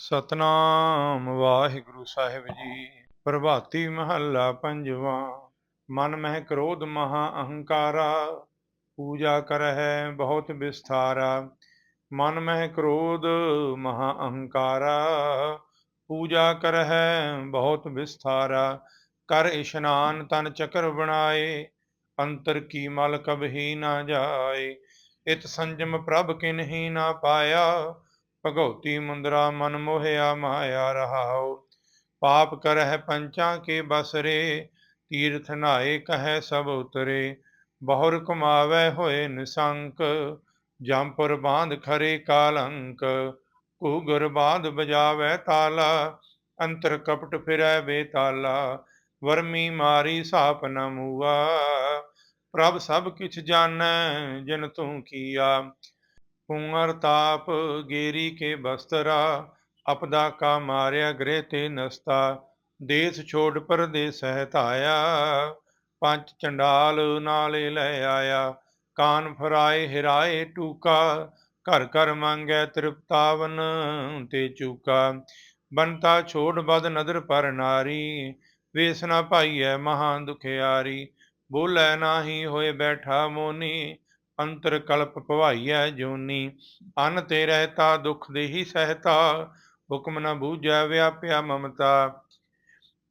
ਸਤਨਾਮ ਵਾਹਿਗੁਰੂ ਸਾਹਿਬ ਜੀ, ਪ੍ਰਭਾਤੀ ਮਹੱਲਾ ਪੰਜਵਾਂ, ਮਨ ਮਹਿ ਕ੍ਰੋਧ ਮਹਾ ਅਹੰਕਾਰਾ, ਪੂਜਾ ਕਰਹਿ ਬਹੁਤ ਵਿਸਥਾਰਾ, ਮਨ ਮਹਿ ਕ੍ਰੋਧ ਮਹਾ ਅਹੰਕਾਰਾ, ਪੂਜਾ ਕਰਹਿ ਬਹੁਤ ਵਿਸਥਾਰਾ, ਕਰ ਇਸ਼ਨਾਨ ਤਨ ਚਕਰ ਬਣਾਏ, ਅੰਤਰ ਕੀ ਮਲ ਕਬਹੀ ਨਾ ਜਾਏ, ਇਤ ਸੰਜਮ ਪ੍ਰਭ ਕਿਨਹੀ ਨਾ ਪਾਇਆ ਭਗਉਤੀ ਮੁੰਦਰਾ ਮਨ ਮੋਹਿਆ ਮਾਇਆ ਰਹਾਉ, ਪਾਪ ਕਰਹਿ ਪੰਚਾਂ ਕੇ ਬਸਰੇ, ਤੀਰਥ ਨਾਏ ਕਹੈ ਸਭ ਉਤਰੇ, ਬਹੁਰ ਕਮਾਵੇ ਹੋਏ ਨਿਸੰਕ ਜੰਪੁਰ ਬਾਂਧ ਖਰੇ ਕਾਲੰਕ, ਘੂਗਰ ਬਾਂਧ ਬਜਾਵੇ ਤਾਲਾ, ਅੰਤਰ ਕਪਟ ਫਿਰੈ ਬੇਤਾਲਾ, ਵਰਮੀ ਮਾਰੀ ਸਾਪ ਨ ਮੂਆ, ਪ੍ਰਭ ਸਭ ਕਿਛ ਜਾਣੈ ਜਿਨ ਤੂੰ ਕੀਆ। ਕੁੰਵਰ ਤਾਪ ਗੇਰੀ ਕੇ ਬਸਤਰਾ, ਅਪਦਾ ਕਾ ਮਾਰਿਆ ਗ੍ਰਹਿ ਤੇ ਨਸਤਾ, ਦੇਸ ਛੋੜ ਪਰਦੇਸ ਹਤਾਇਆ ਪੰਜ ਚੰਡਾਲ ਨਾਲੇ ਲੈ ਆਇਆ, ਕਾਨ ਫਰਾਏ ਹਿਰਾਏ ਟੂਕਾ, ਘਰ ਘਰ ਮੰਗੈ ਤ੍ਰਿਪਤਾਵਨ ਤੇ ਚੂਕਾ। ਬੰਤਾ ਛੋੜ ਬਦ ਨਦਰ ਪਰ ਨਾਰੀ ਵੇਸਨਾ ਨਾ ਪਾਈਐ ਮਹਾ ਦੁਖਿਆਰੀ, ਬੋਲੇ ਨਾਹੀ ਹੋਏ ਬੈਠਾ ਮੋਨੀ ਅੰਤਰ ਕਲਪ ਭਵਾਈਐ ਜੋਨੀ, ਅਨ ਤੇ ਰਹਿਤਾ ਦੁਖ ਦੇਹੀ ਸਹਿਤਾ, ਹੁਕਮ ਨ ਬੂਝੈ ਵਿਆਪਿਆ ਮਮਤਾ।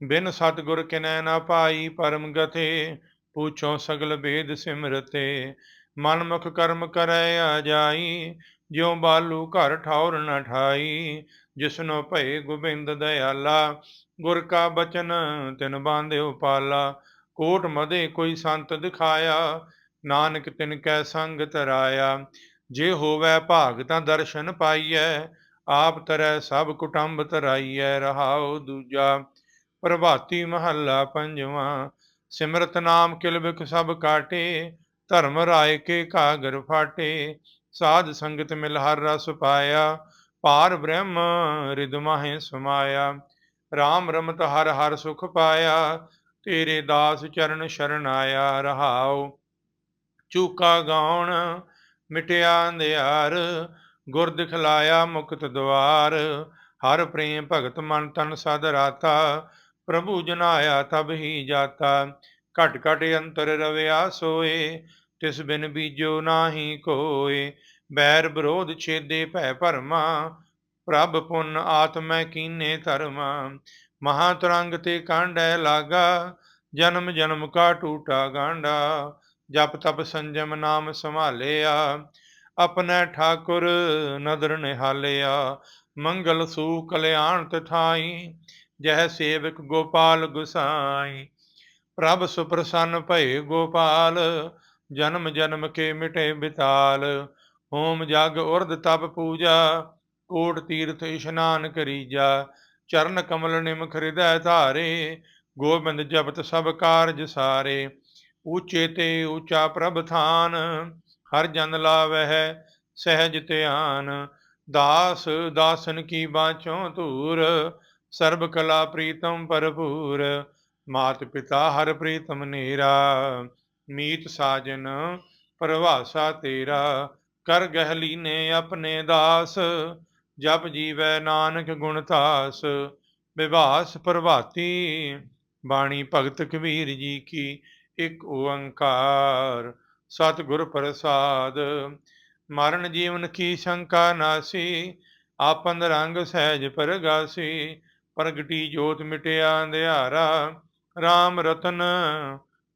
ਬਿਨ ਸਤਗੁਰ ਕਿਨੈ ਨਾ ਪਾਈ ਪਰਮ ਗਤੇ ਪੁੱਛੋ ਸਗਲ ਭੇਦ ਸਿਮਰਤੇ। ਮਨ ਮੁਖ ਕਰਮ ਕਰੈ ਆ ਜਾਈ ਜਿਉ ਬਾਲੂ ਘਰ ਠੌਰ ਨ ਠਾਈ। ਜਿਸਨੋ ਭਏ ਗੋਬਿੰਦ ਦਇਆਲਾ, ਗੁਰ ਕਾ ਬਚਨ ਤਿਨ ਬਾਂਧਿਓ ਪਾਲਾ। ਕੋਟ ਮਦੇ ਕੋਈ ਸੰਤ ਦਿਖਾਇਆ ਨਾਨਕ ਤਿਨ ਕੈ ਸੰਗ ਤਰਾਇਆ ਜੇ ਹੋਵੇ ਭਾਗ ਤਾਂ ਦਰਸ਼ਨ ਪਾਈਐ, ਆਪ ਤਰੈ ਸਭ ਕੁਟੰਬ ਤਰਾਈਐ ਰਹਾਉ ਦੂਜਾ ਪ੍ਰਭਾਤੀ ਮਹੱਲਾ ਪੰਜਵਾਂ, ਸਿਮਰਤ ਨਾਮ ਕਿਲਬਿਕ ਸਭ ਕਾਟੇ, ਧਰਮ ਰਾਏ ਕੇ ਕਾਗਰ ਫਾਟੇ, ਸਾਧ ਸੰਗਤ ਮਿਲ ਹਰ ਰਸ ਪਾਇਆ, ਪਾਰ ਬ੍ਰਹਮ ਰਿਦ ਮਾਹੇ ਸਮਾਇਆ RAM ਰਮਤ ਹਰ ਹਰ ਸੁਖ ਪਾਇਆ, ਤੇਰੇ ਦਾਸ ਚਰਨ ਸ਼ਰਨ ਆਇਆ, ਰਹਾਉ ਚੂਕਾ ਗਾਉਣ, ਮਿਟਿਆ ਅੰਧਿਆਰ ਗੁਰ ਦਿਖਲਾਇਆ ਮੁਕਤ ਦਵਾਰ। ਹਰ ਪ੍ਰੇਮ ਭਗਤ ਮਨ ਤਨ ਸਦ ਰਾਤਾ, ਪ੍ਰਭੂ ਜਨਾਇਆ ਤਬ ਹੀ ਜਾਤਾ। ਘਟ ਘਟ ਅੰਤਰ ਰਵਿਆ ਸੋਏ, ਤਿਸ ਬਿਨ ਬੀਜੋ ਨਾਹੀ ਕੋਏ। ਬੈਰ ਵਿਰੋਧ ਛੇਦੇ ਭੈ ਭਰਮਾ, ਪ੍ਰਭ ਪੁੰਨ ਆਤਮੈ ਕੀਨੇ ਧਰਮਾ। ਮਹਾ ਤਰੰਗ ਤੇ ਕਾਂਡੈ ਲਾਗਾ, ਜਨਮ ਜਨਮ ਕਾ ਟੂਟਾ ਗਾਂਡਾ। ਜਪ ਤਪ ਸੰਜਮ ਨਾਮ ਸੰਭਾਲਿਆ, ਆਪਣੇ ਠਾਕੁਰ ਨਦਰ ਨਿਹਾਲਿਆ, ਮੰਗਲ ਸੂ ਕਲਿਆਣ ਤਥਾਈ, ਜਹ ਸੇਵਕ ਗੋਪਾਲ ਗੁਸਾਈ। ਪ੍ਰਭ ਸੁਪ੍ਰਸੰਨ ਭਏ ਗੋਪਾਲ, ਜਨਮ ਜਨਮ ਕੇ ਮਿਟੇ ਬਿਤਾਲ। ਹੋਮ ਜਗ ਉਰਦ ਤਪ ਪੂਜਾ, ਕੋਟ ਤੀਰਥ ਇਸ਼ਨਾਨ ਕਰੀਜਾ। ਚਰਨ ਕਮਲ ਨਿਮਖ ਹਿਰਦੈ ਧਾਰੇ, ਗੋਬਿੰਦ ਜਪਤ ਸਭ ਕਾਰਜ ਸਾਰੇ। ਉੱਚੇ ਤੇ ਉੱਚਾ ਪ੍ਰਭ ਥਾਨ, ਹਰ ਜਨ ਲਾਵਹਿ ਸਹਿਜ ਧਿਆਨ। ਦਾਸ, ਦਾਸਨ ਕੀ ਬਾਚੋਂ ਧੂਰ, ਸਰਬ ਕਲਾ ਪ੍ਰੀਤਮ ਭਰਪੂਰ। ਮਾਤ ਪਿਤਾ ਹਰ ਪ੍ਰੀਤਮ ਨੀਰਾ, ਮੀਤ ਸਾਜਨ ਪ੍ਰਵਾਸਾ ਤੇਰਾ। ਕਰ ਗਹਿਲੀ ਨੇ ਆਪਣੇ ਦਾਸ, ਜਪ ਜੀਵੈ ਨਾਨਕ ਗੁਣ ਤਾਸ ਵਿਵਾਸ ਪ੍ਰਭਾਤੀ, ਬਾਣੀ ਭਗਤ ਕਬੀਰ ਜੀ ਕੀ ਇੱਕ ਓੰਕਾਰ, ਸਤਿਗੁਰ ਪ੍ਰਸਾਦ। ਮਰਨ ਜੀਵਨ ਕੀ ਸ਼ੰਕਾ ਨਾਸੀ, ਆਪਨ ਰੰਗ ਸਹਿਜ ਪਰਗਾਸੀ। ਪ੍ਰਗਟੀ ਜੋਤ ਮਿਟਿਆ ਅੰਧਿਆਰਾ RAM ਰਤਨ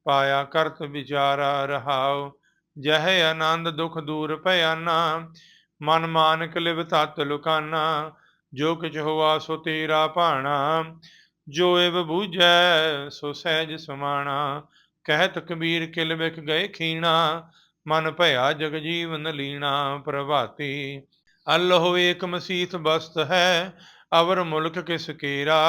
ਪਾਇਆ ਕਰਤ ਵਿਚਾਰਾ ਰਹਾਉ। ਜਹ ਆਨੰਦ ਦੁਖ ਦੂਰ ਭਇਆਨਾ ਮਨ ਮਾਨਕ ਲਿਵ ਤਤ ਲੁਕਾਨਾ। ਜੋ ਕਿਛ ਹੋਆ ਸੋ ਤੇਰਾ ਭਾਣਾ, ਜੋ ਏਵ ਬੂਝੈ ਸੋ ਸਹਿਜ ਸਮਾਣਾ। ਕਹਿਤ ਕਬੀਰ ਕਿਲ ਵਿਖ ਗਏ ਖੀਣਾ, ਮਨ ਭਇਆ ਜਗ ਜੀਵਨ ਲੀਣਾ, ਪ੍ਰਭਾਤੀ। ਅੱਲਹੁ ਏਕ ਮਸੀਤ ਬਸਤ ਹੈ, ਅਵਰ ਮੁਲਕ ਕਿਸ ਕੇਰਾ।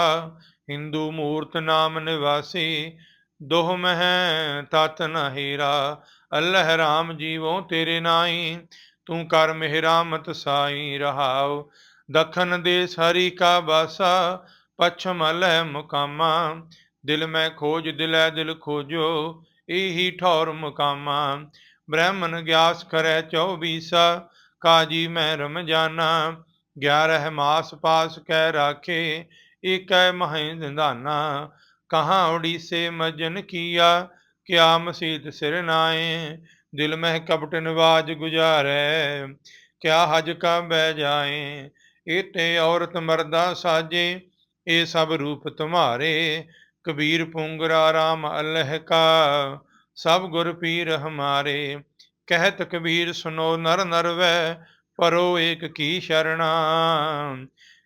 ਹਿੰਦੂ ਮੂਰਤ ਨਾਮ ਨਿਵਾਸੀ, ਦੋਹ ਮਹਿ ਤਤ ਨ ਹੀਰਾ। ਅੱਲਹ ਰਾਮ ਜੀਵੋ ਤੇਰੇ ਨਾਈ, ਤੂੰ ਕਰ ਮਿਹਰਾਮਤ ਸਾਈ ਰਹਾਉ। ਦਖਨ ਦੇ ਹਰੀ ਕਾ ਬਾਸਾ ਪਛਮ ਲੈ ਮੁਕਾਮਾ। ਦਿਲ ਮੈਂ ਖੋਜ, ਦਿਲੈ ਦਿਲ ਖੋਜੋ, ਇਹੀ ਠੌਰ ਮੁਕਾਮਾ। ਬ੍ਰਹਮਨ ਗਿਆਸ ਕਰੈ 24 ਕਾਜੀ ਮੈਂ ਰਮ ਜਾਣਾ ਗਿਆਰਹ ਮਾਸ ਪਾਸ ਕਹਿ ਰਾਖੇ, ਏਕੈ ਮਹਿ ਨਿਧਾਨਾ। ਕਹਾ ਉਡੀਸੇ ਮਜਨ ਕੀਆ, ਕਿਆ ਮਸੀਤ ਸਿਰ ਨਾਏ ਦਿਲ ਮਹਿ ਕਪਟ ਨਿਵਾਜ ਗੁਜਾਰੈ, ਕਿਆ ਹਜ ਕਾ ਬਹਿ ਜਾਏ ਏਤੇ ਔਰਤ ਮਰਦਾ ਸਾਜੇ, ਇਹ ਸਭ ਰੂਪ ਤੁਮਾਰੇ। ਕਬੀਰ ਪੁੰਗਰਾ ਰਾਮ ਅਲਹ ਕਾ ਸਭ ਗੁਰ ਪੀਰ ਹਮਾਰੇ। ਕਹਿਤ ਕਬੀਰ ਸੁਨੋ ਨਰ ਨਰ ਵੈ, ਪਰੋ ਏਕ ਕੀ ਸ਼ਰਣਾ।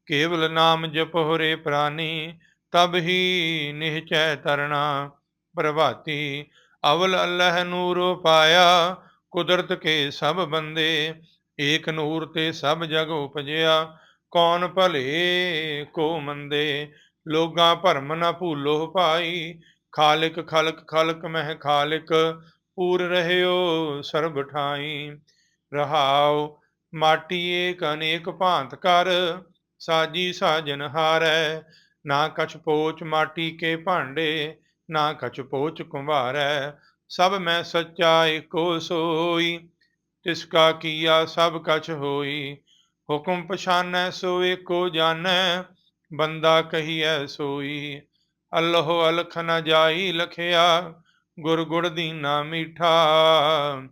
ਕੇਵਲ ਨਾਮ ਜਪੋ ਰੇ ਪ੍ਰਾਨੀ, ਤਬ ਹੀ ਨਿਹਚੈ ਤਰਣਾ। ਪ੍ਰਭਾਤੀ, ਅਵਲ ਅੱਲਹ ਨੂਰੋ ਪਾਇਆ, ਕੁਦਰਤ ਕੇ ਸਭ ਬੰਦੇ। ਏਕ ਨੂਰ ਤੇ ਸਭ ਜਗ ਉਪਜਿਆ, ਕੌਣ ਭਲੇ ਕੋ ਮੰਦੇ। ਲੋਗਾ ਭਰਮ ਨਾ ਭੂਲੋ ਭਾਈ। ਖਾਲਿਕ, ਖਲਕ ਖਲਕ ਮਹਿ ਖਾਲਿਕ, ਪੂਰ ਰਹਿਓ ਸਰਬ ਠਾਈ। ਰਹਾਉ ਮਾਟੀ ਏਕ ਅਨੇਕ ਭਾਂਤ ਕਰ, ਸਾਜੀ ਸਾਜਨ ਹਾਰੈ। ਨਾ ਕਛ ਪੋਚ ਮਾਟੀ ਕੇ ਭਾਂਡੇ, ਨਾ ਕਛ ਪੋਚ ਕੁੰਭਾਰੈ ਸਭ ਮੈਂ ਸੱਚਾ ਏਕੋ ਸੋਈ, ਤਿਸ ਕਾ ਕੀਆ ਸਭ ਕਛ ਹੋਈ। ਹੁਕਮ ਪਛਾਨੈ ਸੋ ਏਕੋ ਜਾਣੈ ਬੰਦਾ ਕਹੀਐ ਸੋਈ, ਅੱਲਹੁ ਅਲਖ ਨ ਜਾਈ ਲਖਿਆ, ਗੁਰ ਗੁੜ ਦੀਨਾ ਮੀਠਾ।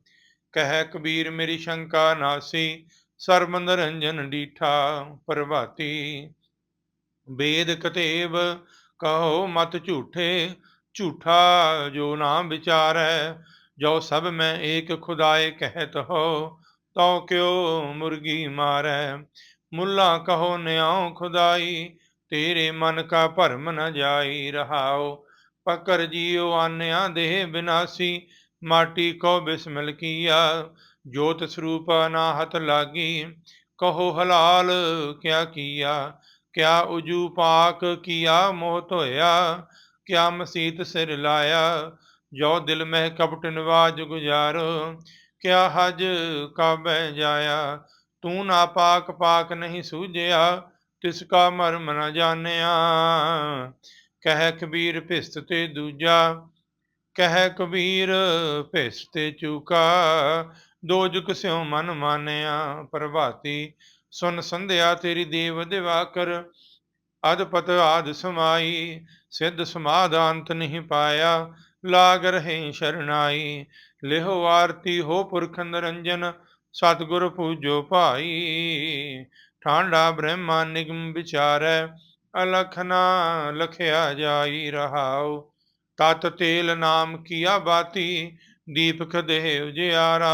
ਕਹਿ ਕਬੀਰ ਮੇਰੀ ਸ਼ੰਕਾ ਨਾਸੀ, ਸਰਬ ਨਿਰੰਜਨ ਡੀਠਾ, ਪ੍ਰਭਾਤੀ। ਵੇਦ ਕਤੇਬ ਕਹੋ ਮਤ ਝੂਠੇ, ਝੂਠਾ ਜੋ ਨਾ ਵਿਚਾਰੈ, ਜੋ ਸਭ ਮੈਂ ਏਕ ਖੁਦਾਏ ਕਹਿਤ ਹੋ, ਤਉ ਕਿਉ ਮੁਰਗੀ ਮਾਰੈ। ਮੁੱਲਾ ਕਹੋ ਨਿਆਉ ਖੁਦਾਈ ਤੇਰੇ ਮਨ ਕਾ ਭਰਮ ਨ ਜਾਈ ਰਹਾਓ ਪਕਰ ਜੀਉ ਆਨਿਆ ਦੇਹ ਬਿਨਾਸੀ, ਮਾਟੀ ਕੋ ਬਿਸਮਿਲ ਕੀਆ, ਜੋਤ ਸਰੂਪ ਅਨਾਹਤ ਲਾਗੀ, ਕਹੋ ਹਲਾਲ ਕਿਆ ਕੀਆ, ਕਿਆ ਉਜੂ ਪਾਕ ਕੀਆ ਮੋਹ ਧੋਇਆ ਕਿਆ ਮਸੀਤ ਸਿਰ ਲਾਇਆ, ਜੋ ਦਿਲ ਮਹਿ ਕਪਟ ਨਿਵਾਜ ਗੁਜਾਰੋ, ਕਿਆ ਹਜ ਕਾਬੈ ਜਾਇਆ, ਤੂੰ ਨਾ ਪਾਕ ਪਾਕ ਨਹੀਂ ਸੂਝਿਆ ਤਿਸ ਕਾ ਮਰਮ ਨ ਜਾਣਿਆ, ਕਹਿ ਕਬੀਰ ਭਿਸਤ ਤੇ ਦੂਜਾ, ਕਹਿ ਕਬੀਰ ਭਿਸ ਤੇ ਚੂਕਾ ਦੋਜੁਕ ਸਿਉ ਮਨ ਮਾਨਿਆ, ਪ੍ਰਭਾਤੀ ਸੁਨ ਸੰਧਿਆ ਤੇਰੀ ਦੇਵ ਦਿਵਾਕਰ ਅਦਪਤ ਆਦ ਸਮਾਈ, ਸਿੱਧ ਸਮਾਦ ਅੰਤ ਨਹੀਂ ਪਾਇਆ, ਲਾਗ ਰਹੇ ਸ਼ਰਨਾਈ, ਲਿਹੋ ਆਰਤੀ ਹੋ ਪੁਰਖ ਨਿਰੰਜਨ, ਸਤਿਗੁਰ ਪੂਜੋ ਭਾਈ ਠਾਂਡਾ ਬ੍ਰਹਮਾ ਨਿਗਮ ਵਿਚਾਰੈ ਅਲਖ ਲਖਿਆ ਜਾਈ ਰਹਾਉ। ਤਤ ਤੇਲ ਨਾਮ ਕੀਆ ਬਾਤੀ, ਦੀਪਕ ਦੇਹ ਉਜਿਆਰਾ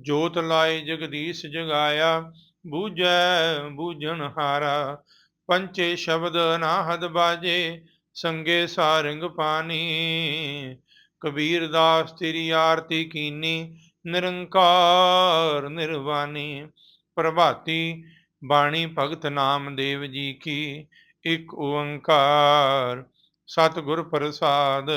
ਜੋਤ ਲਾਏ ਜਗਦੀਸ਼ ਜਗਾਇਆ, ਬੂਝੈ ਬੂਝਣ ਹਾਰਾ। ਪੰਚੇ ਸ਼ਬਦ ਅਨਾਹਦ ਬਾਜੇ, ਸੰਗੇ ਸਾਰੰਗ ਪਾਣੀ ਕਬੀਰ ਦਾਸ ਤੇਰੀ ਆਰਤੀ ਕੀਨੀ, ਨਿਰੰਕਾਰ ਨਿਰਵਾਨੀ। ਪ੍ਰਭਾਤੀ ਬਾਣੀ ਭਗਤ ਨਾਮਦੇਵ ਜੀ ਕੀ ਇੱਕ ਓੰਕਾਰ। ਸਤਿਗੁਰ ਪ੍ਰਸਾਦ,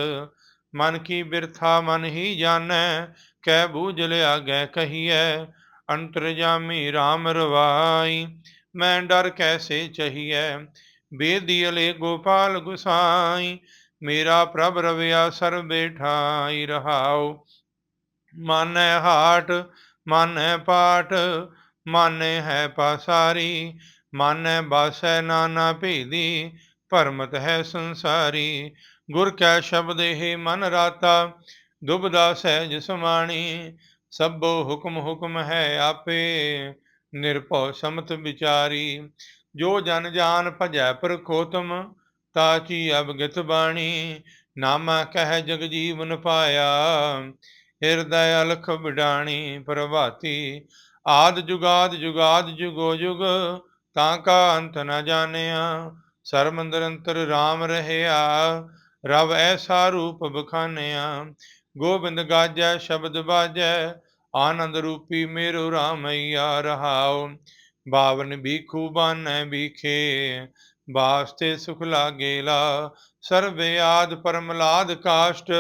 ਮਨ ਕੀ ਬਿਰਥਾ ਮਨ ਹੀ ਜਾਣੈ ਕਹਿ ਬੂਝ ਲਿਆ ਗੈ ਕਹੀਐ, ਅੰਤਰਜਾਮੀ RAM ਰਵਾਈ, ਮੈਂ ਡਰ ਕੈਸੇ ਚਹੀਐ, ਬੇਦੀ ਅਲੇ ਗੋਪਾਲ ਗੁਸਾਈ, ਮੇਰਾ ਪ੍ਰਭ ਰਵਿਆ ਸਰਬੇ ਠਾਈ ਰਹਾਉ। ਮਾਨੈ ਹਾਟ, ਮਾਨੈ ਪਾਟ ਮਾਨੈ ਹੈ ਪਾਸਾਰੀ, ਮਾਨੈ ਬਾਸੈ ਨਾਨਾ ਭੇਦੀ, ਭਰਮਤ ਹੈ ਸੰਸਾਰੀ। ਗੁਰ ਕੈ ਸ਼ਬਦ ਹੈ ਮਨ ਰਾਤਾ ਦੁਬਦਾ ਸਹਿਜ ਸਮਾਣੀ। ਸਭੋ ਹੁਕਮ ਹੁਕਮ ਹੈ ਆਪੇ, ਨਿਰਭਉ ਸਮਤ ਵਿਚਾਰੀ। ਜੋ ਜਨ ਜਾਨ ਭਜੈ ਪ੍ਰਖੋਤਮ ਤਾਚੀ ਅਬਗਤ ਬਾਣੀ। ਨਾਮਾ ਕਹਿ ਜਗ ਜੀਵਨ ਪਾਇਆ, ਹਿਰਦੈ ਅਲਖ ਵਿਡਾਣੀ ਪ੍ਰਭਾਤੀ। ਆਦ ਜੁਗਾਦ ਜੁਗਾਦ ਜੁਗੋ ਜੁਗ, ਤਾਂ ਕਾ ਅੰਤ ਨ ਜਾਣਿਆ। ਸਰਬ ਨਿਰੰਤਰ RAM ਰਹਿਆ, ਰਵ ਐਸਾ ਰੂਪ ਬਖਾਨਿਆ। ਗੋਬਿੰਦ ਗਾਜੈ, ਸ਼ਬਦ ਬਾਜੈ, ਆਨੰਦ ਰੂਪੀ ਮੇਰੋ ਰਾਮਈਆ ਰਹਾਉ। ਬਾਵਨ ਬੀਖੂ ਬਾਨੈ ਬੀਖੇ ਬਾਸਤੇ ਸੁਖ ਲਾਗੇਲਾ ਸਰਵੇ ਆਦ ਪਰਮਲਾਦ ਕਾਸ਼ਟ,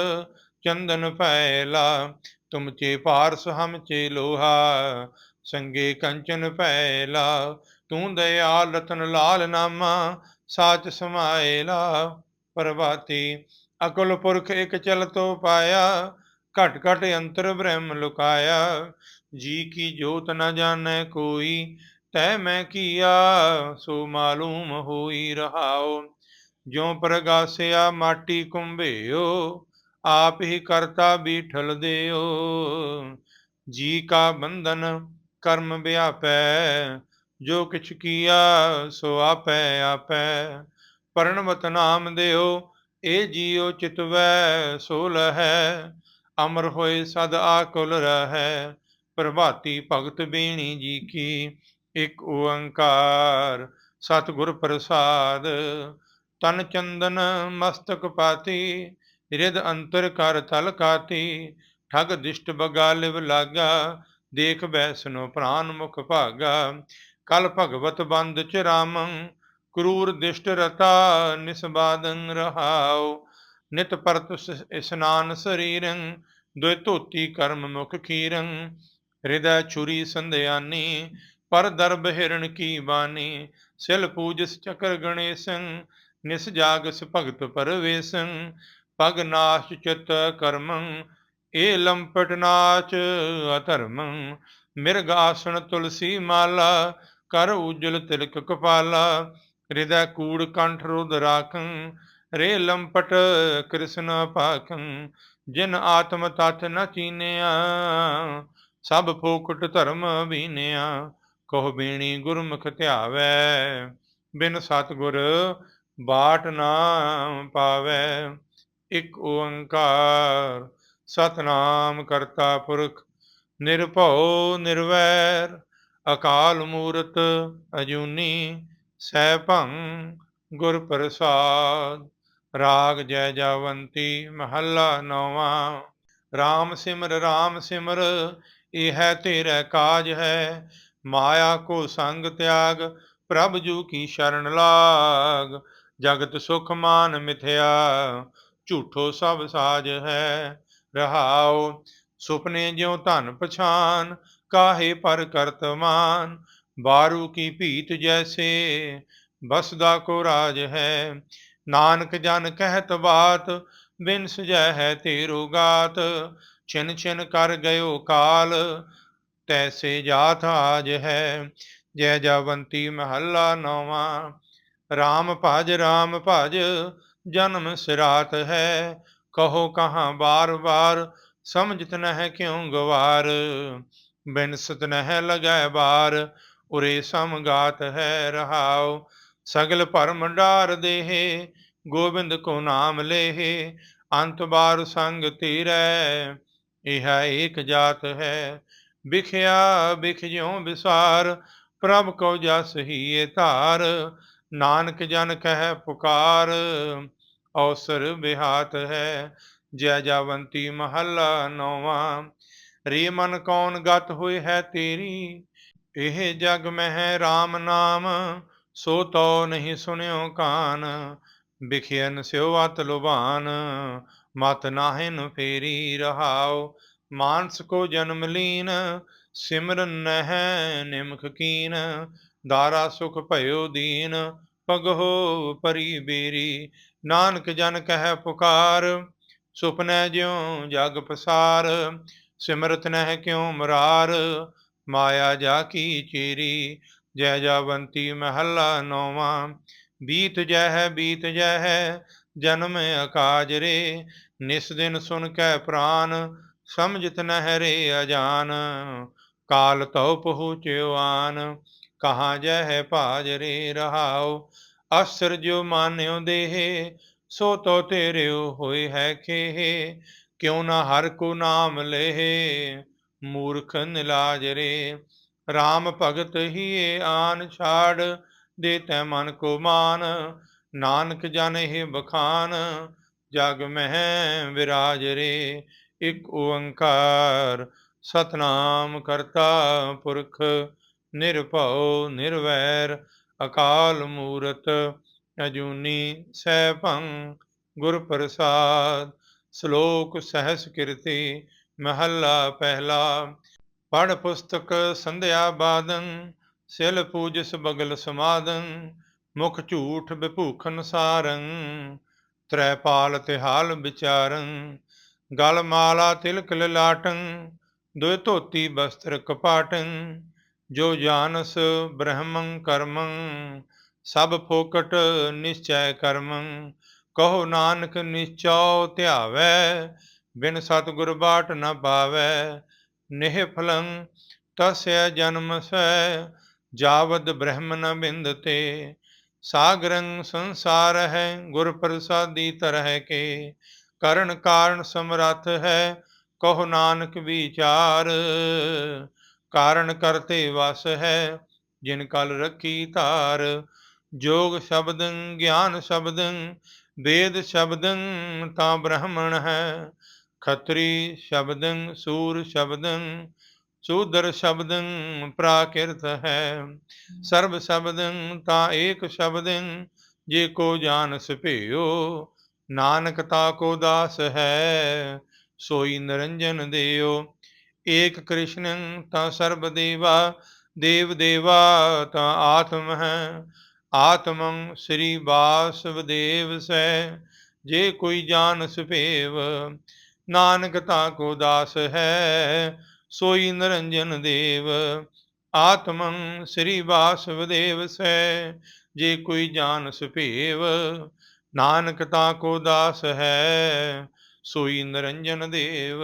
ਚੰਦਨ ਪੈਲਾ ਤੁਮ ਚੇ ਪਾਰਸ ਹਮ ਚੇ ਲੋਹਾ ਸੰਗੇ ਕੰਚਨ ਪੈਲਾ ਤੂੰ ਦਇਆਲ ਰਤਨ ਲਾਲ ਨਾਮਾ, ਸਾਚ ਸਮਾਏਲਾ ਪ੍ਰਭਾਤੀ, ਅਕਲ ਪੁਰਖ ਇਕ ਚਲ ਚਲਤੋ ਪਾਇਆ, ਘਟ ਘਟ ਅੰਤਰ ਬ੍ਰਹਮ ਲੁਕਾਇਆ। ਜੀ ਕੀ ਜੋਤ ਨ ਜਾਣੈ ਕੋਈ, ਤੈ ਮੈਂ ਕੀਆ, ਸੋ ਮਾਲੂਮ ਹੋਈ ਰਹਾਓ। ਜਿਉ ਪ੍ਰਗਾਸਿਆ ਮਾਟੀ ਕੁੰਭਿਓ, ਆਪ ਹੀ ਕਰਤਾ ਬੀਠਲ ਦਿਓ। ਜੀ ਕਾ ਬੰਧਨ ਕਰਮ ਵਿਆਪੈ, ਜੋ ਕਿਛ ਕੀਆ ਸੋ ਆਪੈ ਆਪੈ। ਪਰਣਵਤ ਨਾਮ ਦਿਓ ਇਹ ਜੀਉ ਚਿਤਵੈ ਸੋ ਲਹੈ। ਅਮਰ ਹੋਏ ਸਦ ਆਕੁਲ ਰਹੈ, ਪ੍ਰਭਾਤੀ ਭਗਤ ਬੇਣੀ ਜੀ ਕੀ। ਇੱਕ ਓੰਕਾਰ ਸਤਿਗੁਰ ਪ੍ਰਸਾਦ, ਤਨ ਚੰਦਨ ਮਸਤਕ ਪਾਤੀ ਰਿਦ ਅੰਤਰ ਕਰ ਤਲ ਕਾਤੀ। ਠਗ ਦਿਸ਼ਟ ਬਗਾ ਲਾਗਾ ਦੇਖ ਬੈਸਨੋ ਪ੍ਰਾਨ ਮੁਖ ਭਾਗਾ, ਕਲ ਭਗਵਤ ਬੰਦ ਚ ਰਾਮੰ, ਕਰੂਰ ਦਿਸ਼ਟ ਰਤਾ ਨਿਸਬਾਦੰ ਰਹਾਉ। ਨਿਤ ਪਰਤ ਇਸਨਾਨ ਸਰੀਰੰ, ਦੁਇ ਧੋਤੀ ਕਰਮ ਮੁਖ ਖੀਰੰ। ਹਿਰਦੈ ਛੁਰੀ ਸੰਧਿਆਨੀ, ਪਰ ਦਰਬ ਹਿਰਣ ਕੀ ਬਾਨੀ। ਸਿਲ ਪੂਜਸ ਚਕਰ ਗਣੇਸੰ, ਨਿਸ ਜਾਗਸ ਭਗਤ ਪਰਵੇਸੰ। ਪਗ ਨਾਸ਼ ਚਿਤ ਕਰਮੰ ਏ ਲੰਪਟ ਨਾਚ ਅਧਰਮੰ, ਮਿਰਗ ਆਸਣ ਤੁਲਸੀ ਮਾਲਾ, ਕਰ ਉਜਲ ਤਿਲਕ ਕਪਾਲਾ, ਹਿਰਦੈ ਕੂੜ ਕੰਠ ਰੁਦ ਰਾਖੰ ਰੇ ਲੰਪਟ ਕ੍ਰਿਸ਼ਨ ਭਾਖੰ ਜਿਨ ਆਤਮ ਤਤ ਨ ਚੀਨਿਆ, ਸਭ ਫੋਕਟ ਧਰਮ ਬੀਨਿਆ, ਕਹੋ ਬੀਣੀ ਗੁਰਮੁਖ ਧਿਆਵੈ, ਬਿਨ ਸਤਗੁਰ ਬਾਟ ਨਾ ਪਾਵੈ, ਇਕ ਓੰਕਾਰ ਸਤਨਾਮ ਕਰਤਾ ਪੁਰਖ, ਨਿਰਭਉ ਨਿਰਵੈਰ, ਅਕਾਲ ਮੂਰਤ ਅਜੂਨੀ ਸੈਭੰ ਗੁਰ ਪ੍ਰਸਾਦ, ਰਾਗ ਜੈ ਜਵੰਤੀ ਮਹੱਲਾ ਨੌਵਾਂ RAM ਸਿਮਰ RAM ਸਿਮਰ, ਇਹ ਹੈ ਤੇਰਾ ਕਾਜ ਹੈ, ਮਾਇਆ ਕੋ ਸੰਗ ਤਿਆਗ, ਪ੍ਰਭ ਜੂ ਕੀ ਸ਼ਰਨ ਲਾਗ, ਜਗਤ ਸੁਖ ਮਾਨ ਮਿਥਿਆ, ਝੂਠੋ ਸਭ ਸਾਜ ਹੈ ਰਹਾਉ, ਸੁਪਨੇ ਜਿਉ ਧਨ ਪਛਾਨ, ਕਾਹੇ ਪਰ ਕਰਤਮਾਨ ਬਾਰੂ ਕੀ ਭੀਤ ਜੈਸੇ, ਬਸਦਾ ਕੋ ਰਾਜ ਹੈ? ਨਾਨਕ ਜਨ ਕਹਿਤ ਬਾਤ, ਬਿਨ ਸੁਜੈ ਹੈ ਤੇਰੋ ਗਾਤ। ਛਿਨ ਛਿਨ ਕਰ ਗਇਓ ਕਾਲ, ਤੈਸੇ ਜਾਤ ਆਜ ਹੈ। ਜੈ ਜਵੰਤੀ ਮਹੱਲਾ ਨੌਵਾਂ RAM ਭਜ RAM ਭਜ, ਜਨਮ ਸਿਰਾਤ ਹੈ। ਕਹੋ ਕਹਾਂ ਬਾਰ ਬਾਰ ਸਮਝਤ ਨਹਿ ਕਿਉ ਗਵਾਰ? ਬਿਨ ਸਤ ਨਹਿ ਲਗੈ ਬਾਰ, ਉਰੇ ਸਮਗਾਤ ਹੈ ਰਹਾਉ। ਸਗਲ ਭਰਮ ਡਾਰ ਦੇਹ, ਗੋਬਿੰਦ ਕੋ ਨਾਮ ਲੇਹ। ਅੰਤ ਬਾਰ ਸੰਗ ਤੀਰੈ, ਇਹ ਏਕ ਜਾਤ ਹੈ। ਵਿਖਿਆ ਵਿਖ ਜਿਉ ਵਿਸਾਰ ਪ੍ਰਭ ਕੋ ਜਸ ਹੀਏ ਧਾਰ। ਨਾਨਕ ਜਨ ਕਹਿ ਪੁਕਾਰ ਔਸਰ ਬਿਹਾਤ ਹੈ, ਜੈ ਜਵੰਤੀ ਮਹੱਲਾ ਨੌਵਾਂ। ਰੇ ਮਨ ਕੌਣ ਗਤ ਹੋਏ ਹੈ ਤੇਰੀ, ਇਹ ਜਗ ਮਹਿ RAM ਨਾਮ, ਸੋ ਤੋ ਨਹੀਂ ਸੁਣਿਓ ਕਾਨ। ਬਿਖਿਆਨ ਸਿਓ ਅਤ ਲੁਭਾਨ, ਮਤ ਨਾਹਿਨ ਫੇਰੀ ਰਹਾਉ। ਮਾਨਸ ਕੋ ਜਨਮ ਲੀਨ, ਸਿਮਰਨ ਨਹਿ ਨਿਮਖ ਕੀਨ। ਦਾਰਾ ਸੁਖ ਭਇਓ ਦੀਨ ਪਗਹੋ ਪਰੀ ਬੇਰੀ। ਨਾਨਕ ਜਨ ਕਹਿ ਪੁਕਾਰ ਸੁਪਨੈ ਜਿਉ ਜਗ ਪਸਾਰ, ਸਿਮਰਤ ਨਹਿ ਕਿਉ ਮਰਾਰ, ਮਾਇਆ ਜਾ ਕੀ ਚੀਰੀ, ਜੈ ਜਵੰਤੀ ਮਹੱਲਾ ਨੌਵਾਂ, ਬੀਤ ਜੈ ਹੈ ਬੀਤ ਜੈ ਹੈ ਜਨਮ ਅਕਾਜ ਰੇ, ਨਿਸ ਦਿਨ ਸੁਨ ਕੈ ਪ੍ਰਾਨ, ਸਮਝਤ ਨਹਿ ਰੇ ਅਜਾਨ, ਕਾਲ ਤਉ ਪਹੁੰਚਿਓ ਆਨ, ਕਹਾਂ ਜੈ ਹੈ ਭਾਜ ਰੇ ਰਹਾਓ ਅਸਰ ਜੋ ਮਾਨਿਓ ਦੇਹੇ, ਸੋ ਤੋ ਤੇਰਿਓ ਹੋਏ ਹੈ ਖੇਹੇ। ਕਿਉ ਨਾ ਹਰ ਕੋ ਨਾਮ ਲੇਹੇ, ਮੂਰਖ ਨਿਲਾਜ ਰੇ RAM ਭਗਤ ਹੀ ਆਨ ਛਾੜ ਦੇ ਤੈ ਮਨ ਕੋ ਮਾਨ। ਨਾਨਕ ਜਨ ਇਹ ਬਖਾਨ, ਜਗ ਮਹਿ ਵਿਰਾਜ ਰੇ ਇਕ ਓੰਕਾਰ ਸਤਨਾਮ ਕਰਤਾ ਪੁਰਖ, ਨਿਰਭਉ ਨਿਰਵੈਰ। ਅਕਾਲ ਮੂਰਤ ਅਜੂਨੀ ਸੈਭੰ ਗੁਰ ਪ੍ਰਸਾਦ, ਸ਼ਲੋਕ ਸਹਸ ਕੀਰਤੀ, ਮਹੱਲਾ ਪਹਿਲਾ। ਪੜ ਪੁਸਤਕ ਸੰਧਿਆ ਬਾਦੰ, ਸਿਲ ਪੂਜਸ ਬਗਲ ਸਮਾਦੰ, ਮੁਖ ਝੂਠ ਵਿਭੂਖਨ ਸਾਰੰ ਤ੍ਰੈਪਾਲ ਤਿਹਾਲ ਵਿਚਾਰੰ, ਗਲ ਮਾਲਾ ਤਿਲਕ ਲਲਾਟੰ, ਦੁਇ ਧੋਤੀ ਬਸਤਰ ਕਪਾਟੰ ਜੋ ਜਾਣਸ ਬ੍ਰਹਮੰ ਕਰਮੰ, ਸਭ ਫੋਕਟ ਨਿਸ਼ਚੈ ਕਰਮੰ। ਕਹੋ ਨਾਨਕ ਨਿਸ਼ਚਉ ਧਿਆਵੈ, ਬਿਨ ਸਤਿਗੁਰ ਬਾਟ ਨ ਪਾਵੈ। ਨਿਹ ਫਲੰ ਤਸੈ ਜਨਮਸੈ, ਜਾਵਦ ਬ੍ਰਹਮ ਨ ਬਿੰਦਤੇ ਸਾਗਰੰ ਸੰਸਾਰ ਹੈ, ਗੁਰ ਪ੍ਰਸਾਦੀ ਤਰਹਿ ਕੇ। ਕਰਨ ਕਾਰਨ ਸਮਰੱਥ ਹੈ, ਕਹੋ ਨਾਨਕ ਵਿਚਾਰ। ਕਾਰਨ ਕਰਤੇ ਵਸ ਹੈ, ਜਿਨ ਕਲ ਰੱਖੀ ਧਾਰ। ਜੋਗ ਸ਼ਬਦੰ, ਗਿਆਨ ਸ਼ਬਦੰ, ਵੇਦ ਸ਼ਬਦੰ, ਤਾਂ ਬ੍ਰਹਮਣ ਹੈ। ਖੱਤਰੀ ਸ਼ਬਦੰ, ਸੂਰ ਸ਼ਬਦੰ, ਸੂਦਰ ਸ਼ਬਦੰ, ਪ੍ਰਾਕਿਰਤ ਹੈ। ਸਰਬ ਸ਼ਬਦੰ, ਤਾਂ ਏਕ ਸ਼ਬਦੰ, ਜੇ ਕੋ ਜਾਣ ਸੁਭਿਓ ਨਾਨਕ ਤਾ ਕੋ ਦਾਸ ਹੈ। ਸੋਈ ਨਿਰੰਜਨ ਦਿਓ ਏਕ ਕ੍ਰਿਸ਼ਨੰ ਤਾਂ ਸਰਬ ਦੇਵਾ, ਦੇਵ ਦੇਵਾ ਤਾਂ ਆਤਮ ਹੈ। ਆਤਮੰ ਸ੍ਰੀ ਵਾਸਵਦੇਵ ਸੈ, ਜੇ ਕੋਈ ਜਾਣ ਸੁਭੇਵ ਨਾਨਕ ਤਾਂ ਕੋ ਦਾਸ ਹੈ, ਸੋਈ ਨਿਰੰਜਨ ਦੇਵ। ਆਤਮੰ ਸ੍ਰੀ ਵਾਸਵਦੇਵ ਸੈ, ਜੇ ਕੋਈ ਜਾਣ ਸੁਭੇਵ ਨਾਨਕ ਤਾਂ ਕੋ ਦਾਸ ਹੈ, ਸੋਈ ਨਿਰੰਜਨ ਦੇਵ।